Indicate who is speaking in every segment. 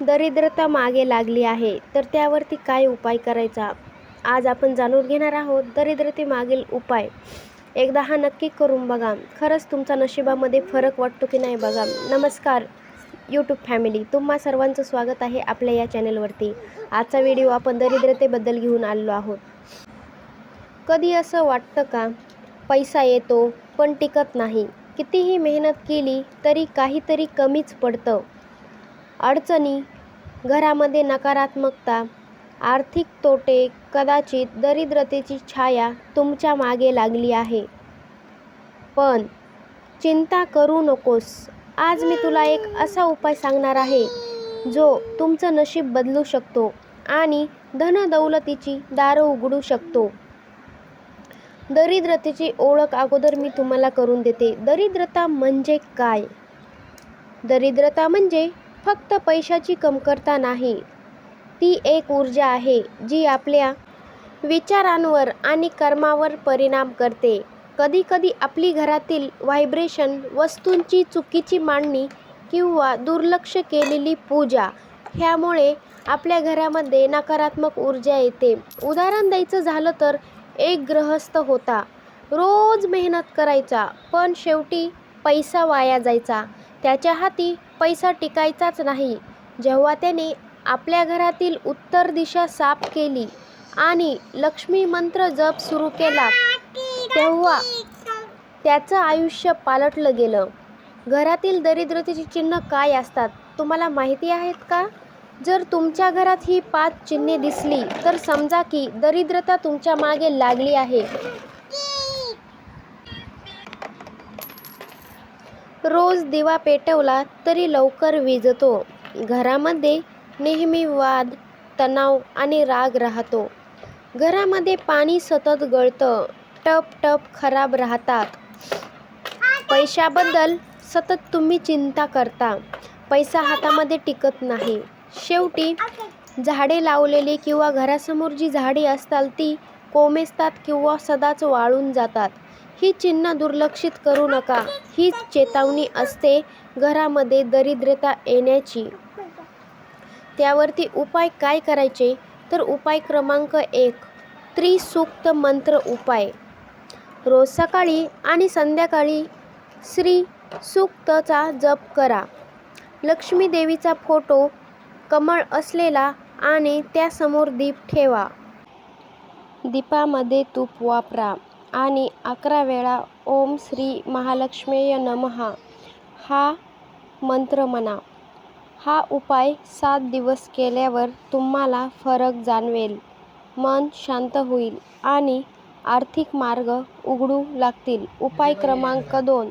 Speaker 1: दरिद्रता मागे लागली आहे. तर त्यावरती काय उपाय करायचा? आज आपण जाणून घेणार आहोत दरिद्रतेमागील उपाय. एकदा हा नक्की करून बघा. खरंच तुमचा नशिबामध्ये फरक वाटतो की नाही बघा? नमस्कार यूट्यूब फॅमिली तुम्हा सर्वांचं स्वागत आहे आपल्या या चॅनलवरती आजचा व्हिडिओ आपण दरिद्रतेबद्दल घेऊन आलेलो आहोत. कधी असं वाटतं का? पैसा येतो पण टिकत नाही. कितीही मेहनत केली तरी काहीतरी कमीच पडतं. अडचणी घरामध्ये नकारात्मकता आर्थिक तोटे कदाचित दरिद्रतेची छाया तुमच्या मागे लागली आहे. पण चिंता करू नकोस. आज मी तुला एक असा उपाय सांगणार आहे जो तुमचं नशीब बदलू शकतो आणि धनदौलतीची दारं उघडू शकतो. दरिद्रतेची ओळख अगोदर मी तुम्हाला करून देते. दरिद्रता म्हणजे काय? दरिद्रता म्हणजे फक्त पैशाची कमतरता नाही. ती एक ऊर्जा आहे जी आपल्या विचारांवर आणि कर्मावर परिणाम करते. कधीकधी आपली घरातील व्हायब्रेशन वस्तूंची चुकीची मांडणी किंवा दुर्लक्ष केलेली पूजा ह्यामुळे आपल्या घरामध्ये नकारात्मक ऊर्जा येते. उदाहरण द्यायचं झालं तर एक गृहस्थ होता. रोज मेहनत करायचा पण शेवटी पैसा वाया जायचा. त्याच्या हाती पैसा टिकायचाच नाही. जेव्हा त्याने आपल्या घरातील उत्तर दिशा साफ केली आणि लक्ष्मी मंत्र जप सुरू केला तेव्हा त्याचं आयुष्य पालटलं गेलं. घरातील दरिद्रतेची चिन्ह काय असतात तुम्हाला माहिती आहेत का? जर तुमच्या घरात ही पाच चिन्हे दिसली तर समजा की दरिद्रता तुमच्या मागे लागली आहे. रोज दिवा पेटवला तरी लवकर विजतो. घरामध्ये नेहमी वाद तणाव आणि राग राहतो. घरामध्ये पाणी सतत गळतं टप टप खराब राहतात. पैशाबद्दल सतत तुम्ही चिंता करता. पैसा हातामध्ये टिकत नाही. शेवटी झाडे लावलेली किंवा घरासमोर जी झाडे असतात ती कोमेजतात किंवा सदाच वाळून जातात. ही चिन्ह दुर्लक्षित करू नका. ही चेतावणी असते घरामध्ये दरिद्रता येण्याची. त्यावरती उपाय काय करायचे? तर उपाय क्रमांक एक त्रिसूक्त मंत्र उपाय. रोज सकाळी आणि संध्याकाळी श्री सूक्तचा जप करा. लक्ष्मी देवीचा फोटो कमळ असलेला आणि त्यासमोर दीप ठेवा. दीपामध्ये तूप वापरा. आणि अकरा वेळा ओम श्री महालक्ष्मीय नमः. हा मंत्र म्हणा. हा उपाय सात दिवस केल्यावर तुम्हाला फरक जाणवेल. मन शांत होईल आणि आर्थिक मार्ग उघडू लागतील. उपाय क्रमांक दोन.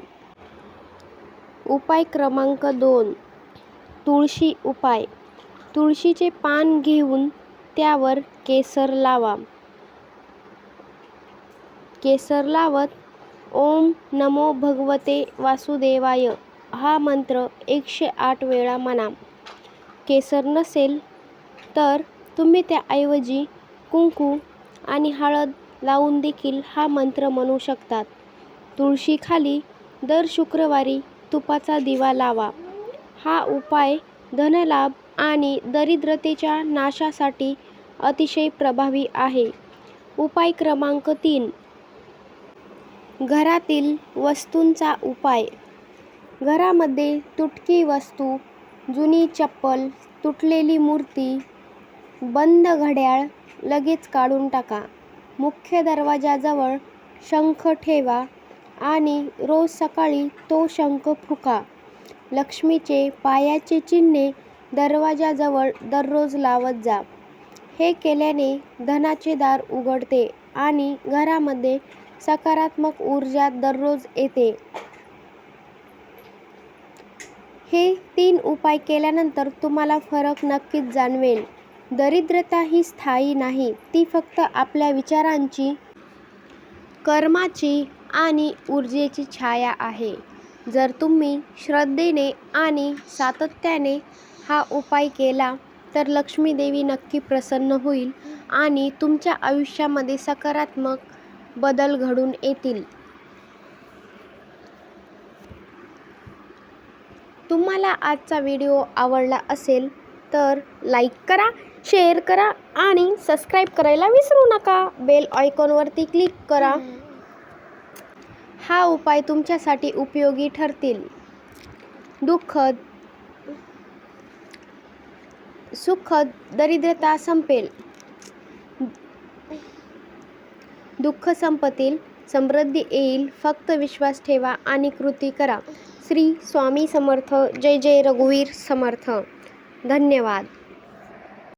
Speaker 1: उपाय क्रमांक दोन. तुळशी उपाय. तुळशीचे पान घेऊन त्यावर केसर लावा. केसर लावत ओम नमो भगवते वासुदेवाय हा मंत्र एकशे आठ वेळा म्हणा केसर नसेल तर तुम्ही त्याऐवजी कुंकू आणि हळद लावून देखील हा मंत्र म्हणू शकतात. तुळशीखाली दर शुक्रवारी तुपाचा दिवा लावा. हा उपाय धनलाभ आणि दरिद्रतेच्या नाशासाठी अतिशय प्रभावी आहे. उपाय क्रमांक तीन. घरातील वस्तूंचा उपाय. घरामध्ये तुटकी वस्तू जुनी चप्पल तुटलेली मूर्ती बंद घड्याळ लगेच काढून टाका. मुख्य दरवाजाजवळ शंख ठेवा आणि रोज सकाळी तो शंख फुका. लक्ष्मीचे पायाचे चिन्हे दरवाजाजवळ दररोज लावत जा. हे केल्याने धनाचे दार उघडते आणि घरामध्ये सकारात्मक ऊर्जा दररोज येते. हे तीन उपाय केल्यानंतर तुम्हाला फरक नक्कीच जाणवेल. दरिद्रता ही स्थायी नाही ती फक्त आपल्या विचारांची कर्माची आणि ऊर्जेची छाया आहे. जर तुम्ही श्रद्धेने आणि सातत्याने हा उपाय केला तर लक्ष्मी देवी नक्की प्रसन्न होईल आणि तुमच्या आयुष्यामध्ये सकारात्मक बदल घडून येतील. तुम्हाला आजचा व्हिडिओ आवडला असेल तर लाईक करा शेअर करा आणि सबस्क्राईब करायला विसरू नका. बेल आयकॉनवरती क्लिक करा. हा उपाय तुमच्यासाठी उपयोगी ठरतील. दुःखद सुखद दरिद्रता संपेल. दुःख संपतील समृद्धी येईल फक्त विश्वास ठेवा आणि कृती करा. श्री स्वामी समर्थ जय जय रघुवीर समर्थ. धन्यवाद.